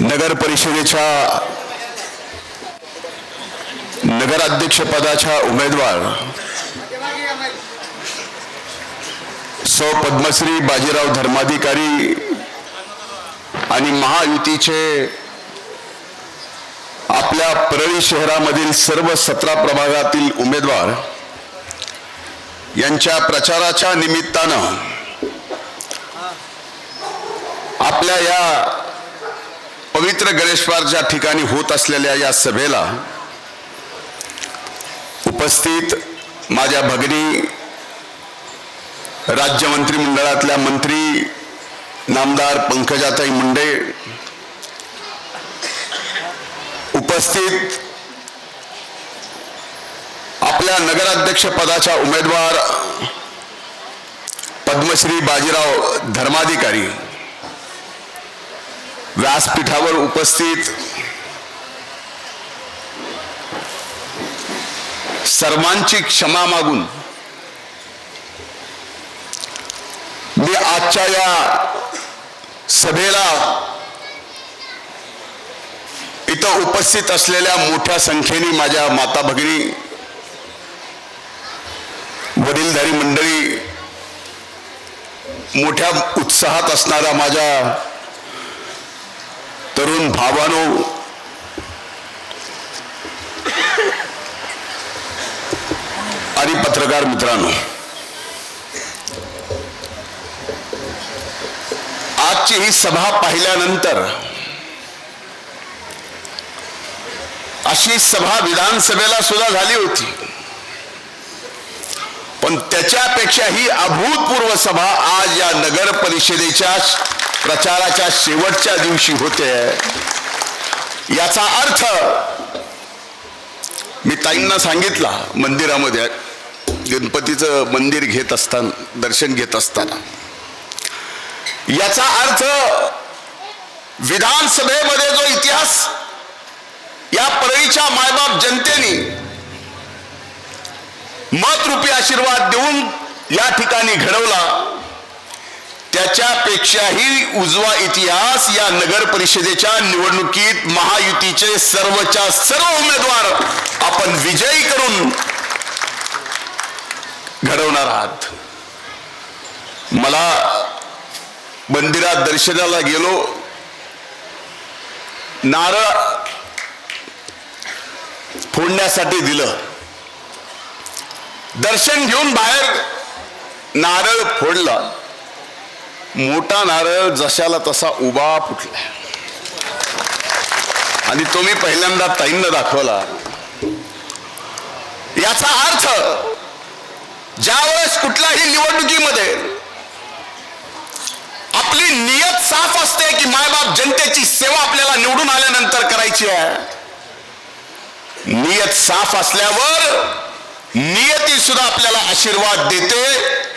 नगर परिषदेच्या नगराध्यक्षपदाच्या उमेदवार सौ पद्मश्री बाजीराव धर्माधिकारी आणि महायुतीचे आपल्या परळी शहरामधील सर्व सतरा प्रभागातील उमेदवार यांच्या प्रचाराच्या निमित्तानं आपल्या या पवित्र गणेशवारच्या ठिकाणी होत असलेल्या या सभेला उपस्थित माझ्या भगिनी राज्य मंत्रिमंडळातल्या मंत्री नामदार पंकजाताई मुंडे उपस्थित आपल्या नगराध्यक्ष पदाच्या उमेदवार पद्मश्री बाजीराव धर्माधिकारी व्यासपीठावर उपस्थित सर्वांची क्षमा मागून मी आजच्या या सभेला इथं उपस्थित असलेल्या मोठ्या संख्येने माझ्या माता भगिनी वडीलधारी मंडळी मोठ्या उत्साहात असणाऱ्या माझ्या तरुण भावानो. आणि पत्रकार मित्रांनो. आजची ही सभा पाहिल्यानंतर अशी सभा विधानसभेला सुद्धा झाली होती. पण त्याच्यापेक्षाही अभूतपूर्व सभा आज या नगर परिषदेच्या प्रचाराच्या शेवटच्या दिवशी होते. याचा अर्थ मी ताईंना सांगितला मंदिरामध्ये. गणपतीचं मंदिर घेत असताना दर्शन घेत असताना. याचा अर्थ विधानसभेमध्ये जो इतिहास या परळीच्या मायबाप जनतेने मतरूपी आशीर्वाद देऊन या ठिकाणी घडवला त्याच्यापेक्षाही उजवा इतिहास या नगर परिषदेच्या निवडणुकीत महायुतीचे सर्वच्या सर्व उमेदवार आपण विजयी करून घडवणार आहात. मला मंदिरात दर्शनाला गेलो. नारळ फोडण्यासाठी दिलं. दर्शन घेऊन बाहेर नारळ फोडला. मोठा नारळ जशाला तसा उभा फुटला. आणि तो मी पहिल्यांदा ताईंना दाखवला. याचा अर्थ ज्यावेळेस कुठल्याही निवडणुकीमध्ये आपली नियत साफ असते की मायबाप जनतेची सेवा आपल्याला निवडून आल्यानंतर करायची आहे नियत साफ असल्यावर नियती सुद्धा आपल्याला आशीर्वाद देते.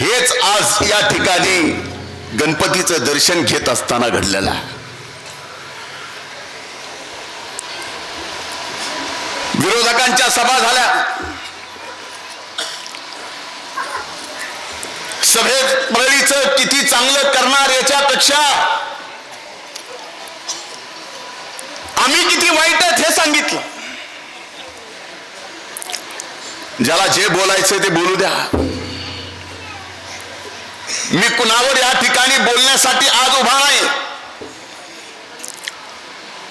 हेच आज या ठिकाणी गणपतीचं दर्शन घेत असताना घडलेला. विरोधकांच्या सभा झाल्या. सभेत परळीचं किती चांगलं करणार याच्यापेक्षा आम्ही किती वाईट आहेत हे सांगितलं. ज्याला जे बोलायचं ते बोलू द्या. मी कुणावर या ठिकाणी बोलण्यासाठी आज उभा नाही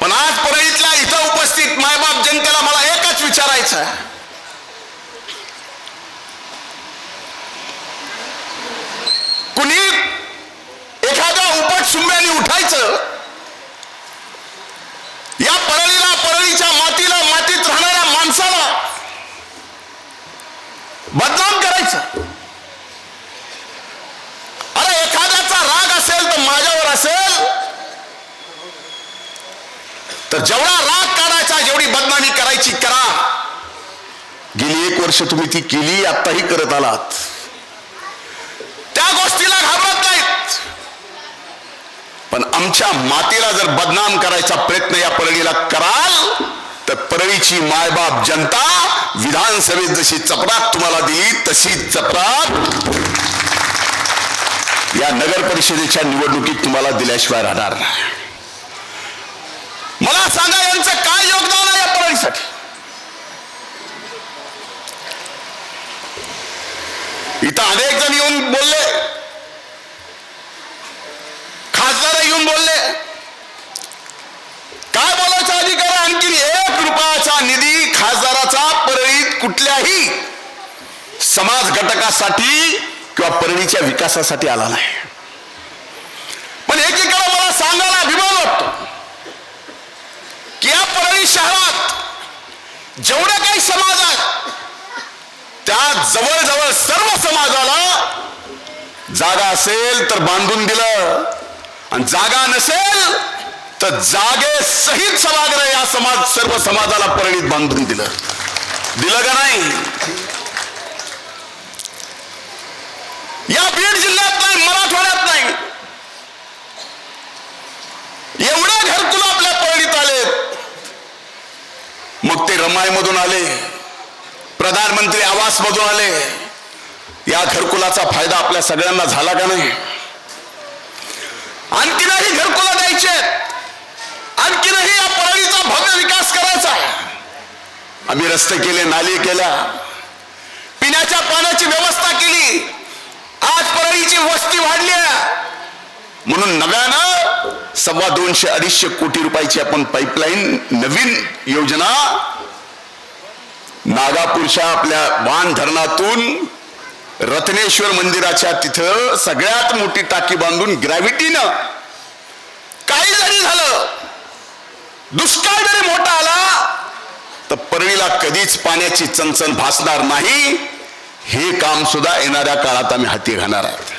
पण आज परळीतल्या इथं उपस्थित मायबाप जनतेला मला एकच विचारायचं आहे. कुणी एखाद्या उपटशुंब्याने उठायचं? या परळीला परळीच्या मातीला मातीत राहणाऱ्या माणसाला बदला करायचं अरे एखाद्याचा राग असेल तर माझ्यावर असेल तर जेवढा राग काढायचा जेवढी बदनामी करायची करा. गेली एक वर्ष तुम्ही ती केली आत्ताही करत आलात. त्या गोष्टीला घाबरत नाहीत. पण आमच्या मातेला जर बदनाम करायचा प्रयत्न या परळीला कराल तर परळीची मायबाप जनता विधानसभेत जशी चपराक तुम्हाला दिली तशी चपराक या नगर परिषदेच्या निवडणुकीत तुम्हाला दिल्याशिवाय राहणार नाही. मला सांगा यांचं काय योगदान आहे या प्रणालीसाठी इथं अनेक जण येऊन बोलले. खासदार येऊन बोलले. काय बोलायचा अधिकार आणखी? एक रुपयाचा निधी खासदाराचा परळीत कुठल्याही समाज घटकासाठी किंवा परळीच्या विकासासाठी आला नाही. की या परळी शहरात जेवढ्या काही समाज आहेत त्या जवळजवळ सर्व समाजाला जागा असेल तर बांधून दिलं. आणि जागा नसेल तर जागे सहित सभागृह या समाज सर्व समाजाला परळीत बांधून दिलं. दिलं का नाही? या बीड जिल्ह्यात नाही मराठवाड्यात नाही. एवढ्या घर तुला मग ते रमायमधून आले. प्रधानमंत्री आवास मधून आले. या घरकुलाचा फायदा आपल्या सगळ्यांना झाला का नाही? आणखीनही घरकुला द्यायचे आणखीनही या परळीचा भव्य विकास करायचा आहे. आम्ही रस्ते केले नाली केल्या. पिण्याच्या पाण्याची व्यवस्था केली. आज परळीची वस्ती वाढली म्हणून नव्यानं सव्वा दोनशे अडीचशे कोटी रुपयाची आपण पाईपलाईन नवीन योजना नागापूरच्या आपल्या बाण धरणातून रत्नेश्वर मंदिराच्या तिथं सगळ्यात मोठी टाकी बांधून ग्रॅव्हिटीनं काही जरी झालं दुष्काळ जरी मोठा आला तर परळीला कधीच पाण्याची चणचण भासणार नाही. हे काम सुद्धा येणाऱ्या काळात आम्ही हाती घालणार आहोत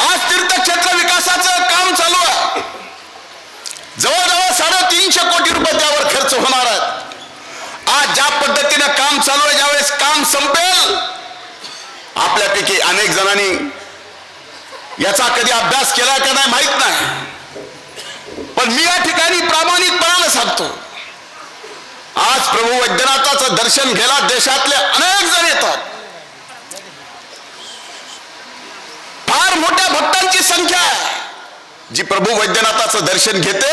आज तीर्थक्षेत्र विकासाचं काम चालू आहे. जवळजवळ साडेतीनशे कोटी रुपये त्यावर खर्च होणार आहेत. आज ज्या पद्धतीनं काम चालू आहे ज्यावेळेस काम संपेल आपल्यापैकी अनेक जणांनी याचा कधी अभ्यास केला का नाही माहीत नाही. पण मी या ठिकाणी प्रामाणिकपणानं सांगतो आज प्रभू वैद्यनाथाचं दर्शन घ्यायला देशातले अनेक जण येतात. फार मोठ्या भक्तांची संख्या आहे. जी प्रभू वैद्यनाथाचं दर्शन घेते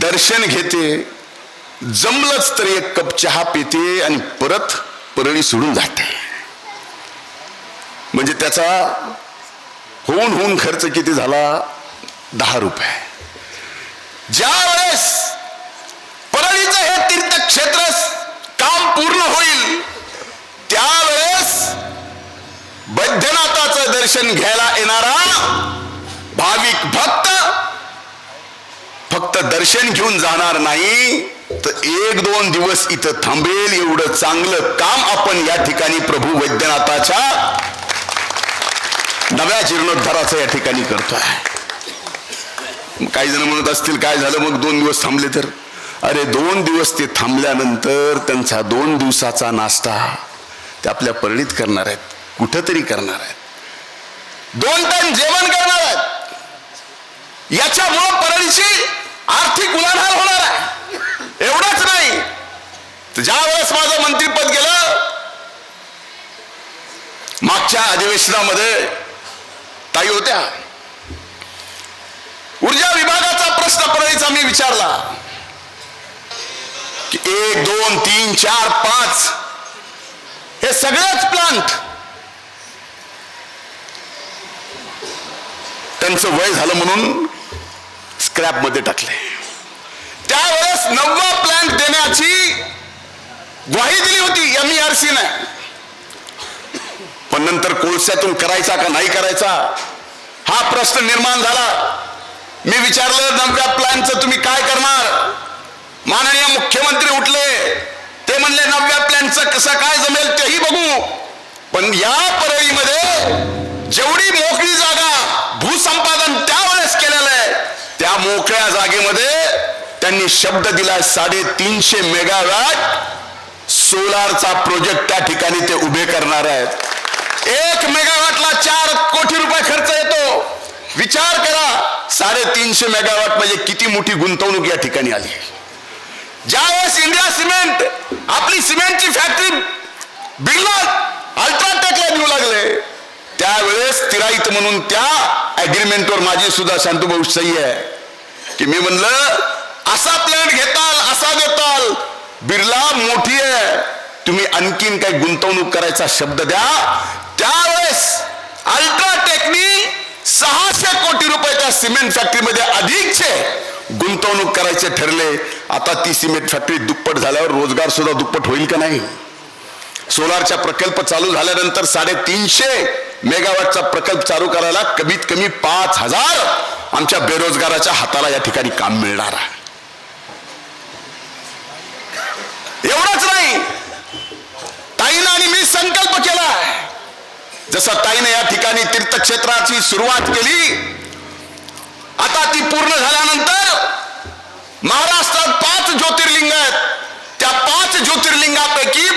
दर्शन घेते जमलंच तर एक कप चहा पिते आणि परत परळी सोडून जाते. म्हणजे त्याचा होऊन होऊन खर्च किती झाला? दहा रुपये. ज्या वेळेस परळीचं हे तीर्थक्षेत्र काम पूर्ण होईल त्यावेळेस वैद्यनाथाचं दर्शन घ्यायला येणारा भाविक भक्त फक्त दर्शन घेऊन जाणार नाही तर एक दोन दिवस इथं थांबेल एवढं चांगलं काम आपण या ठिकाणी प्रभू वैद्यनाथाच्या नव्या जीर्णोद्धाराचं या ठिकाणी करतोय. काही जण म्हणत असतील काय झालं? मग दोन दिवस थांबले तर? अरे दोन दिवस ते थांबल्यानंतर त्यांचा दोन दिवसाचा नाश्ता ते आपल्या परळीत करणार आहेत कुठंतरी करणार आहेत. दोन टाइम जेवण करणार आहेत. याच्यामुळं परळीची आर्थिक उलाढाल होणार आहे. एवढंच नाही. ज्या वेळेस माझं मंत्रीपद गेलं मागच्या अधिवेशनामध्ये ताई होत्या. ऊर्जा विभागाचा प्रश्न परळीचा मी विचारला. की एक दोन तीन चार पाच हे सगळेच प्लांट त्यांचं वय झालं म्हणून स्क्रॅपमध्ये टाकले. त्यावेळेस नववा प्लांट देण्याची ग्वाही दिली होती एम आर सी ने. पण नंतर कोळशातून करायचा का नाही करायचा हा प्रश्न निर्माण झाला. मी विचारलं नवव्या प्लॅनचं तुम्ही काय करणार? माननीय मुख्यमंत्री उठले. ते म्हणले नवव्या प्लॅनचं कसं काय जमेल तेही बघू. पण या परळीमध्ये जेवढी मोकळी जागा भूसंपादन त्यावेळेस केलं त्या मोकळ्या जागेमध्ये त्यांनी शब्द दिला साडेतीनशे मेगावॅट सोलारचा प्रोजेक्ट त्या ठिकाणी ते उभे करणार आहेत. एक मेगावॅटला चार कोटी रुपये खर्च येतो. विचार करा साडेतीनशे मेगावॅट म्हणजे किती मोठी गुंतवणूक या ठिकाणी आली. ज्यावेळेस इंडिया सिमेंट आपली सिमेंटची फॅक्टरी बिर्ला अल्ट्राटेकला देऊ लागले. त्यावेळेस तिराईत म्हणून त्या अग्रीमेंटवर माझी सुद्धा शांतुभाऊ सही आहे. की मी म्हणलं असा प्लॅन घेताल असा देताल. बिर्ला मोठी आहे. तुम्ही आणखीन काही गुंतवणूक करायचा शब्द द्या. त्यावेळेस अल्ट्राटेकनी सहाशे कोटी रुपयाच्या सिमेंट फॅक्टरीमध्ये अधिकचे गुंतवणूक करायचे ठरले. आता ती सिमेंट फॅक्टरी दुप्पट झाल्यावर रोजगार सुद्धा दुप्पट होईल का नाही? सोलारचा प्रकल्प चालू झाल्यानंतर साडेतीनशे मेगावॅटचा प्रकल्प चालू करायला कमीत कमी पाच हजार आमच्या बेरोजगाराच्या हाताला या ठिकाणी काम मिळणार आहे. एवढंच नाही. ताईनं आणि मी संकल्प केला जसा ताईने या ठिकाणी तीर्थक्षेत्राची सुरुवात केली आता ती पूर्ण झाल्यानंतर महाराष्ट्रात पाच ज्योतिर्लिंग आहेत. त्या पाच ज्योतिर्लिंगापैकी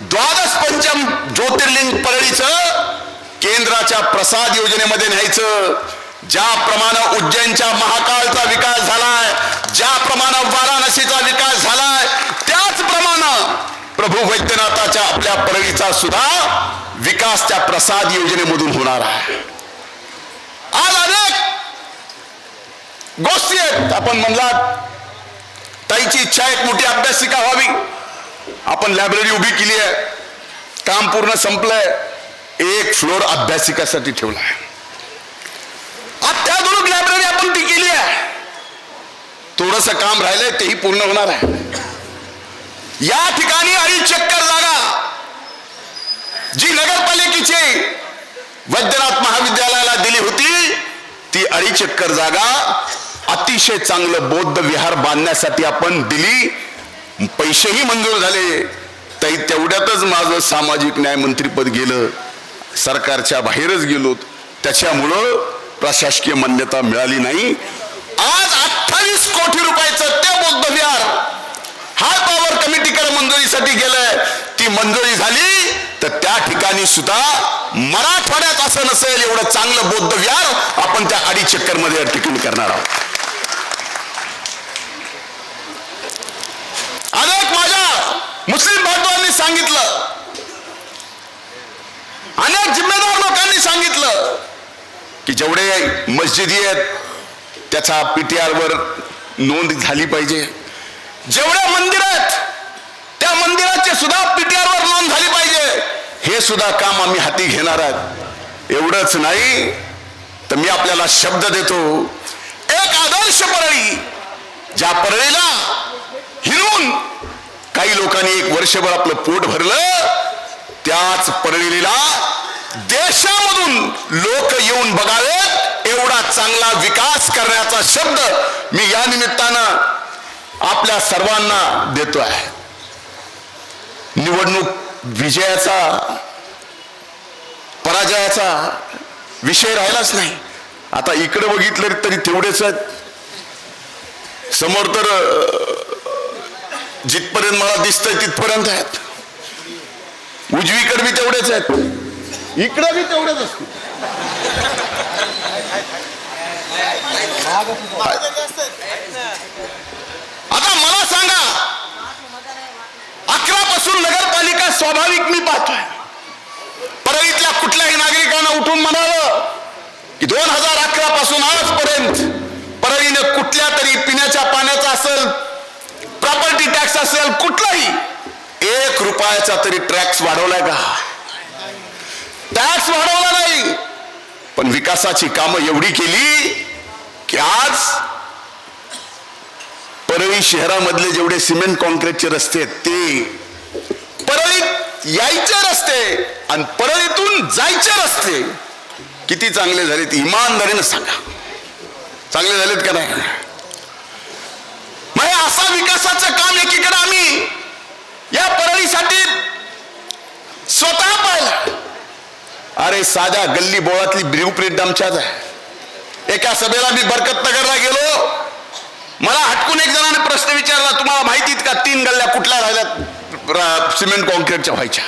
द्वादश पंचम ज्योतिर्लिंग परळीचं केंद्राच्या प्रसाद योजनेमध्ये न्यायचं. ज्याप्रमाणे उज्जैनच्या महाकाळचा विकास झालाय ज्याप्रमाणे वाराणसीचा विकास झालाय त्याचप्रमाणे प्रभू वैद्यनाथाच्या आपल्या परळीचा सुद्धा विकास त्या प्रसाद योजनेमधून होणार आहे. आज अनेक गोष्टी आहेत. आपण म्हणलात ताईची इच्छा एक मोठी अभ्यासिका व्हावी. आपण लायब्ररी उभी केली आहे. काम पूर्ण संपलंय. एक फ्लोर अभ्यासिकासाठी ठेवला आहे. अत्याधुनिक लायब्ररी आपण ती केली आहे. थोडस काम राहिलंय तेही पूर्ण होणार आहे. या ठिकाणी अडीच चक्कर जागा जी नगरपालिकेची वैद्यनाथ महाविद्यालयाला दिली होती ती अडीचक्कर जागा अतिशय चांगलं बौद्ध विहार बांधण्यासाठी आपण दिली. पैसेही मंजूर झाले. तरी तेवढ्यातच माझं सामाजिक न्याय मंत्रीपद गेलं. सरकारच्या बाहेरच गेलो त्याच्यामुळं प्रशासकीय मान्यता मिळाली नाही. आज अठ्ठावीस कोटी रुपयाचं ते बौद्ध विहार हाय पॉवर कमिटीकडे मंजुरीसाठी गेलंय. ती मंजुरी झाली तर त्या ठिकाणी सुद्धा मराठवाड्यात असं नसेल एवढं चांगलं बौद्ध विहार आपण त्या अडीच चक्करमध्ये ठिकाणी करणार आहोत. अनेक माझ्या मुस्लिम बांधवांनी सांगितलं. अनेक जिम्मेदार लोकांनी सांगितलं की जेवढे मस्जिदी आहेत त्याचा पीटीआर वर नोंद झाली पाहिजे. जेवढ्या मंदिर आहेत त्या मंदिराची सुद्धा पीटीआर वर नोंद झाली पाहिजे. हे सुद्धा काम आम्ही हाती घेणार आहोत. एवढंच नाही तर मी आपल्याला शब्द देतो. एक आदर्श परळी ज्या परळीला हिरून काही लोकांनी एक वर्षभर आपलं पोट भरलं त्याच परळीला देशामधून लोक येऊन बघावेत एवढा चांगला विकास करण्याचा शब्द मी या निमित्तानं आपल्या सर्वांना देतो आहे निवडणूक विजयाचा पराजयाचा विषय राहिलाच नाही. आता इकडे बघितलं तरी तेवढेच आहेत. समोर तर जिथपर्यंत मला दिसतंय तिथपर्यंत आहेत. उजवीकडे बी तेवढेच आहेत. इकडे बी तेवढेच असतील. आता मला सांगा अकरा पासून नगरपालिका स्वाभाविक मी पाहतोय. परळीतल्या कुठल्याही नागरिकांना उठून म्हणावं की दोन हजार अकरा पासून आजपर्यंत परळीनं कुठल्या तरी पिण्याच्या पाण्याचा असेल प्रॉपर्टी टॅक्स असेल कुठलाही एक रुपयाचा तरी टॅक्स वाढवलाय का? टॅक्स वाढवला नाही. पण विकासाची कामं एवढी केली की आज परळी शहरामधले जेवढे सिमेंट कॉन्क्रीटचे रस्ते आहेत ते परळीत यायचे रस्ते आणि परळीतून जायचे रस्ते किती चांगले झालेत इमानदारीनं सांगा. चांगले झालेत का नाही? हे असा विकासाचं काम एकीकडे आम्ही या परळीसाठी स्वतः पाहिलं. अरे साध्या गल्ली बोळातली ब्ल्यूप्रिंट आमच्याच आहे. एका सभेला मी बरकत नगरला गेलो. मला हटकून एक जणाने प्रश्न विचारला तुम्हाला माहितीत का तीन गल्ल्या कुठल्या राहिल्यात? सिमेंट कॉन्क्रीटच्या व्हायच्या.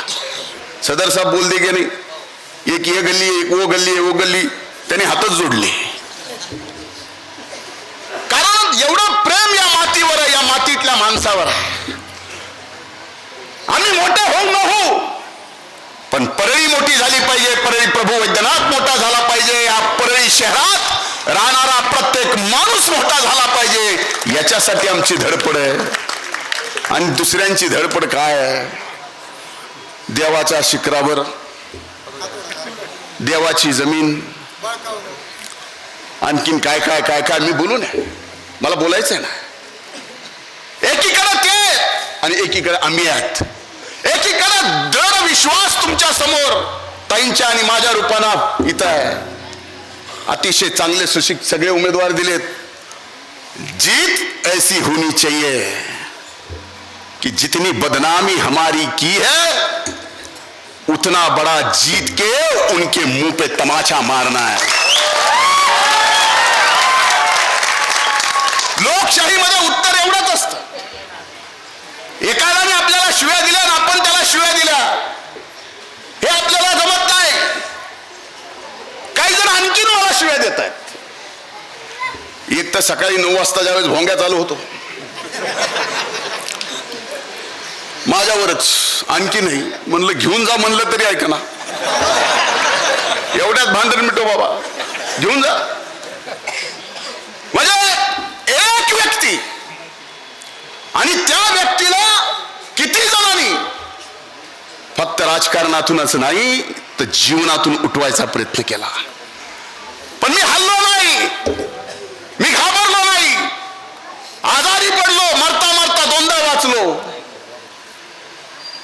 सदर साहेब बोलते की नाही एक ये गल्ली एक वो गल्ली ओ वो गल्ली. त्याने हातच जोडले. एवढं प्रेम या मातीवर आहे या मातीतल्या माणसावर आहे. आम्ही मोठे होऊ न होऊ पण परळी मोठी झाली पाहिजे परळी प्रभू वैद्यनाथ मोठा झाला पाहिजे या परळी शहरात राहणारा प्रत्येक माणूस मोठा झाला पाहिजे याच्यासाठी आमची धडपड आहे. आणि दुसऱ्यांची धडपड काय आहे? देवाच्या शिखरावर देवाची जमीन आणखीन काय काय काय काय मी बोलू नये? मला बोलायचंय ना. एकीकडे ते आणि एकीकडे आम्ही आहेत. एकीकडे दृढ विश्वास तुमच्यासमोर ताईंच्या आणि माझ्या रूपानं इथं आहे. अतिशय चांगले सुशिक सगळे उमेदवार दिलेत. जीत ऐसी होनी चाहिए कि जितनी बदनामी हमारी की है उतना बड़ा जीत के उनके मुंह पे तमाचा मारना है लोकशाहीमध्ये उत्तर एवढंच असतं एकाने आपल्याला शिव्या दिल्या आणि आपण त्याला शिव्या दिल्या हे आपल्याला जमत नाही काही जण आणखीन मला शिव्या देत आहेत एक तर सकाळी नऊ वाजता ज्यावेळेस भोंग्या चालू होतो. माझ्यावरच आणखी नाही. म्हणलं घेऊन जा म्हणलं तरी ऐकना ना. एवढ्यात भांडण मिटो बाबा. घेऊन जा. म्हणजे एक व्यक्ती आणि त्या व्यक्तीला किती जणांनी फक्त राजकारणातूनच नाही तर जीवनातून उठवायचा प्रयत्न केला. पण मी हल्लो नाही मी घाबरलो नाही आजारी पडलो मरता मरता दोनदा वाचलो.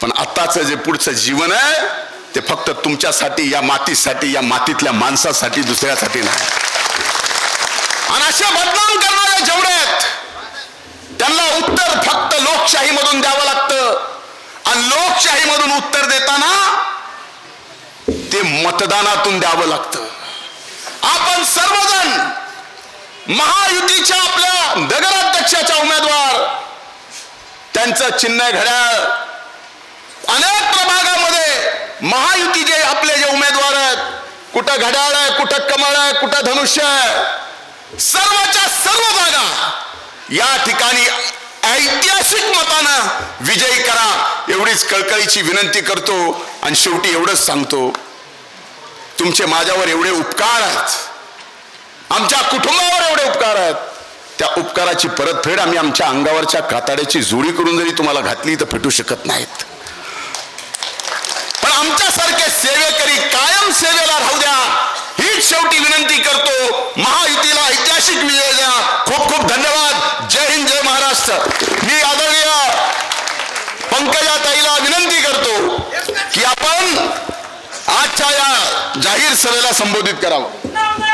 पण आत्ताचं जे पुढचं जीवन आहे ते फक्त तुमच्यासाठी या मातीसाठी या मातीतल्या माणसासाठी दुसऱ्यासाठी नाही. आणि असे बदनाम करणारे जेवढे आहेत त्यांना उत्तर फक्त लोकशाहीमधून द्यावं लागतं. आणि लोकशाहीमधून उत्तर देताना ते मतदानातून द्यावं लागतं. आपण सर्वजण महायुतीच्या आपल्या नगराध्यक्षाच्या उमेदवार. त्यांचं चिन्ह घड्याळ. अनेक प्रभागामध्ये महायुतीचे आपले जे उमेदवार आहेत कुठं घड्याळ आहे कुठं कमळ आहे कुठं धनुष्य आहे सर्वच्या सर्व जागा या ठिकाणी ऐतिहासिक मतानं विजयी करा एवढीच कळकळीची विनंती करतो आणि शेवटी एवढंच सांगतो. तुमचे माझ्यावर एवढे उपकार आहेत. आमच्या कुटुंबावर एवढे उपकार आहेत. त्या उपकाराची परतफेड आम्ही आमच्या अंगावरच्या कातड्याची जोडी करून जरी तुम्हाला घातली तर फिटू शकत नाहीत. पण आमच्यासारखे सेवेकरी कायम सेवेला राहू द्या. हीच शेवटी विनंती करतो. महायुतीला ऐतिहासिक विजय द्या. खूप खूप धन्यवाद. जय हिंद जय महाराष्ट्र. मी आदरणीय पंकजा ताईला विनंती करतो की आपण आजच्या या जाहीर सभेला संबोधित करावं.